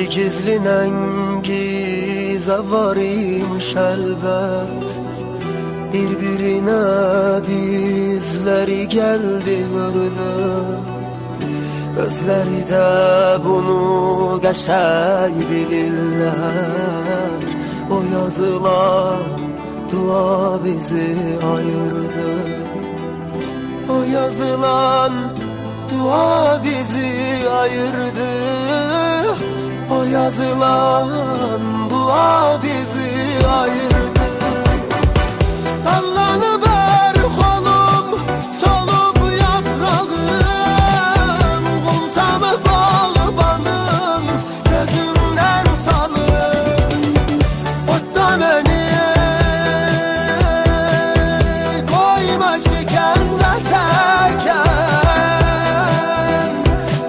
Bir gizlinen gize var imiş elbet Birbirine bizleri geldi gördü Gözleri de bunu geçey bilirler. O yazılan dua bizi ayırdı. O yazılan dua bizi ayırdı yazılan dua ayırdı